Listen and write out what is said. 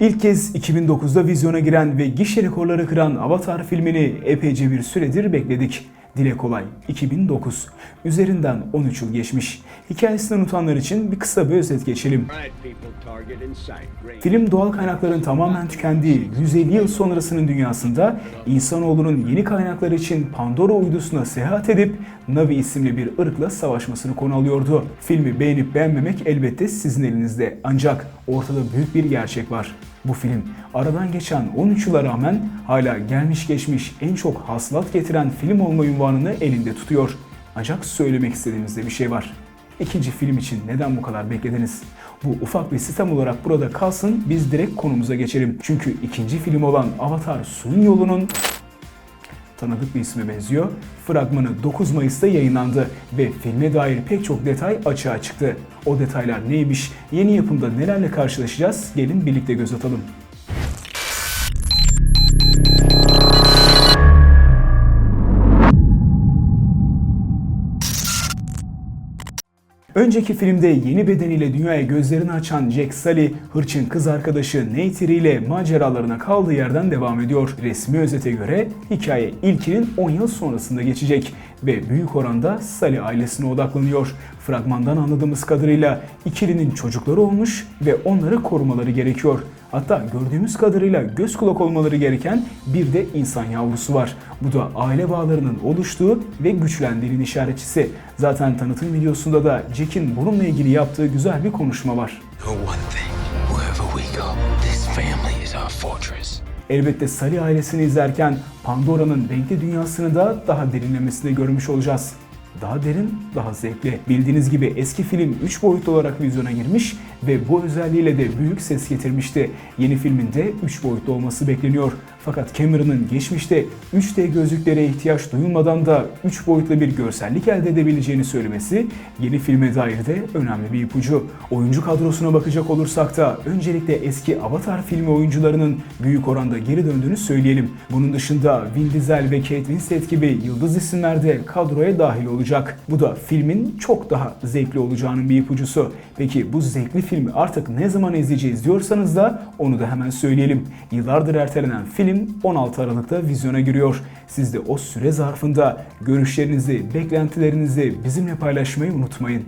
İlk kez 2009'da vizyona giren ve gişe rekorları kıran Avatar filmini epeyce bir süredir bekledik. Dile kolay 2009. Üzerinden 13 yıl geçmiş. Hikayesini unutanlar için bir kısa bir özet geçelim. Film doğal kaynakların tamamen tükendiği 150 yıl sonrasının dünyasında insanoğlunun yeni kaynaklar için Pandora uydusuna seyahat edip Navi isimli bir ırkla savaşmasını konu alıyordu. Filmi beğenip beğenmemek elbette sizin elinizde. Ancak ortada büyük bir gerçek var. Bu film aradan geçen 13 yıla rağmen hala gelmiş geçmiş en çok hasılat getiren film olma ünvanını elinde tutuyor. Ancak söylemek istediğimizde bir şey var. İkinci film için neden bu kadar beklediniz? Bu ufak bir sistem olarak burada kalsın, biz direkt konumuza geçelim. Çünkü ikinci film olan Avatar Suyun Yolu'nun tanıdık bir isme benziyor. Fragmanı 9 Mayıs'ta yayınlandı ve filme dair pek çok detay açığa çıktı. O detaylar neymiş, yeni yapımda nelerle karşılaşacağız? Gelin birlikte göz atalım. Önceki filmde yeni bedeniyle dünyaya gözlerini açan Jack Sully, hırçın kız arkadaşı Neytiri ile maceralarına kaldığı yerden devam ediyor. Resmi özete göre hikaye ilkinin 10 yıl sonrasında geçecek ve büyük oranda Sully ailesine odaklanıyor. Fragmandan anladığımız kadarıyla ikilinin çocukları olmuş ve onları korumaları gerekiyor. Hatta gördüğümüz kadarıyla göz kulak olmaları gereken bir de insan yavrusu var. Bu da aile bağlarının oluştuğu ve güçlendiğinin işaretçisi. Zaten tanıtım videosunda da Jack'in bununla ilgili yaptığı güzel bir konuşma var. One thing, wherever we go, this family is our fortress. Elbette Sully ailesini izlerken Pandora'nın renkli dünyasını da daha derinlemesine görmüş olacağız. Daha derin, daha zevkli. Bildiğiniz gibi eski film 3 boyutlu olarak vizyona girmiş ve bu özelliğiyle de büyük ses getirmişti. Yeni filmin de 3 boyutlu olması bekleniyor. Fakat Cameron'ın geçmişte 3D gözlüklere ihtiyaç duyulmadan da 3 boyutlu bir görsellik elde edebileceğini söylemesi yeni filme dair de önemli bir ipucu. Oyuncu kadrosuna bakacak olursak da öncelikle eski Avatar filmi oyuncularının büyük oranda geri döndüğünü söyleyelim. Bunun dışında Vin Diesel ve Kate Winslet gibi yıldız isimler de kadroya dahil olacak. Bu da filmin çok daha zevkli olacağının bir ipucusu. Peki bu zevkli filmi artık ne zaman izleyeceğiz diyorsanız da onu da hemen söyleyelim. Yıllardır ertelenen film 16 Aralık'ta vizyona giriyor. Siz de o süre zarfında görüşlerinizi, beklentilerinizi bizimle paylaşmayı unutmayın.